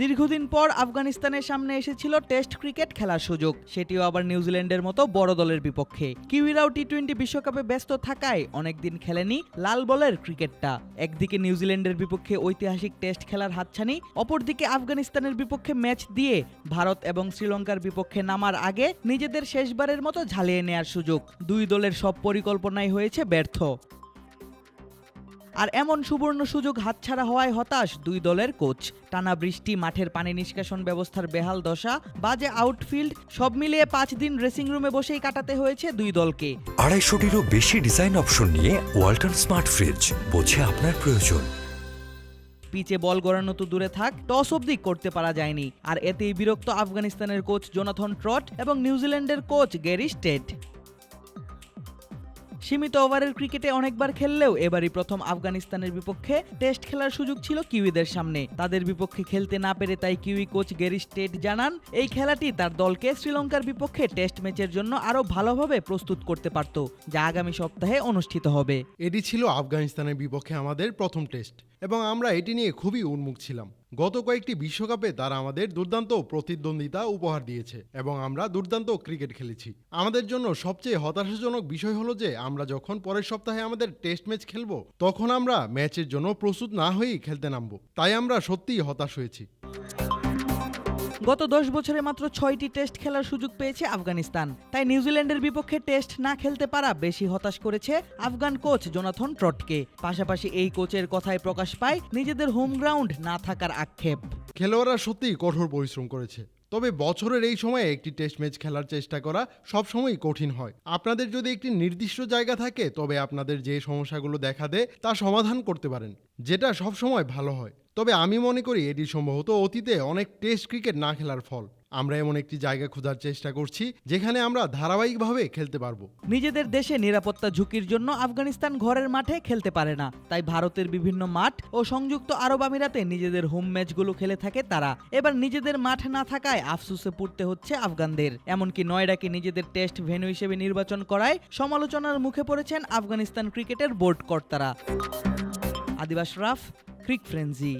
দীর্ঘদিন পর আফগানিস্তানের সামনে এসেছিল টেস্ট ক্রিকেট খেলার সুযোগ। সেটিও আবার নিউজিল্যান্ডের মতো বড় দলের বিপক্ষে। কিউইরাও টি টোয়েন্টি বিশ্বকাপে ব্যস্ত থাকায় অনেকদিন খেলেনি লাল বলের ক্রিকেটটা। একদিকে নিউজিল্যান্ডের বিপক্ষে ঐতিহাসিক টেস্ট খেলার হাতছানি, অপরদিকে আফগানিস্তানের বিপক্ষে ম্যাচ দিয়ে ভারত এবং শ্রীলঙ্কার বিপক্ষে নামার আগে নিজেদের শেষবারের মতো ঝালিয়ে নেয়ার সুযোগ। দুই দলের সব পরিকল্পনাই হয়েছে ব্যর্থ। আর এমন সুবর্ণ সুযোগ হাতছাড়া হওয়ায় হতাশ দুই দলের কোচ। টানা বৃষ্টি মাঠের পানি নিষ্কাশন ব্যবস্থার বেহাল দশা বাজে আউটফিল্ড সব মিলিয়ে পাঁচ দিন ড্রেসিং রুমে বসেই কাটাতে হয়েছে দুই দলকে। আড়াইশোটিরও বেশি ডিজাইন অপশন নিয়ে ওয়ালটন স্মার্ট ফ্রিজ বোঝে আপনার প্রয়োজন। পিচে বল গড়ানো তো দূরে থাক টস অব্দি করতে পারা যায়নি। আর এতেই বিরক্ত আফগানিস্তানের কোচ জোনাথন ট্রট এবং নিউজিল্যান্ডের কোচ গ্যারি স্টেট। সীমিত ওভারের ক্রিকেটে অনেকবার খেললেও এবারই প্রথম আফগানিস্তানের বিপক্ষে টেস্ট খেলার সুযোগ ছিল কিউইদের সামনে। তাদের বিপক্ষে খেলতে না পেরে তাই কিউই কোচ গেরি স্টেট জানান, এই খেলাটি তার দলকে শ্রীলঙ্কার বিপক্ষে টেস্ট ম্যাচের জন্য আরও ভালোভাবে প্রস্তুত করতে পারত, যা আগামী সপ্তাহে অনুষ্ঠিত হবে। এটি ছিল আফগানিস্তানের বিপক্ষে আমাদের প্রথম টেস্ট। এবং আমরা এটি নিয়ে খুবই উন্মুখ ছিলাম। গত কয়েকটি বিশ্বকাপে তারা আমাদের দুর্দান্ত প্রতিদ্বন্দ্বিতা উপহার দিয়েছে এবং আমরা দুর্দান্ত ক্রিকেট খেলেছি। আমাদের জন্য সবচেয়ে হতাশাজনক বিষয় হলো যে, আমরা যখন পরের সপ্তাহে আমাদের টেস্ট ম্যাচ খেলব, তখন আমরা ম্যাচের জন্য প্রস্তুত না হয়েই খেলতে নামব। তাই আমরা সত্যিই হতাশ হয়েছি। গত দশ বছরে মাত্র ছয়টি টেস্ট খেলার সুযোগ পেয়েছে আফগানিস্তান। তাই নিউজিল্যান্ডের বিপক্ষে টেস্ট না খেলতে পারা বেশি হতাশ করেছে আফগান কোচ জোনাথন ট্রটকে। পাশাপাশি এই কোচের কথায় প্রকাশ পায়, নিজেদের হোম গ্রাউন্ড না থাকার আক্ষেপ। খেলোয়াড়রা সত্যিই কঠোর পরিশ্রম করেছে। তবে বছরের এই সময়ে একটি টেস্ট ম্যাচ খেলার চেষ্টা করা সবসময়ই কঠিন হয়। আপনাদের যদি একটি নির্দিষ্ট জায়গা থাকে, তবে আপনাদের যে সমস্যাগুলো দেখা দেয়, তা সমাধান করতে পারেন, যেটা সবসময় ভালো হয়। তবে আমি মনে করি এটি সম্ভবত অতীতে অনেক টেস্ট ক্রিকেট না খেলার ফল। আমরা এমন একটি জায়গা খোঁজার চেষ্টা করছি, যেখানে আমরা ধারাবাহিকভাবে খেলতে পারব। নিজেদের দেশে নিরাপত্তা ঝুঁকির জন্য আফগানিস্তান ঘরের মাঠে খেলতে পারে না। তাই ভারতের বিভিন্ন মাঠ ও সংযুক্ত আরব আমিরাতে নিজেদের হোম ম্যাচগুলো খেলে থাকে তারা। এবার নিজেদের মাঠ না থাকায় আফসুসে পড়তে হচ্ছে আফগানদের। এমনকি নয়ডাকে নিজেদের টেস্ট ভেন্যু হিসেবে নির্বাচন করায় সমালোচনার মুখে পড়েছেন আফগানিস্তান ক্রিকেটের বোর্ড কর্তারা। আদিবাস রাফ, ক্রিক ফ্রেন্সি।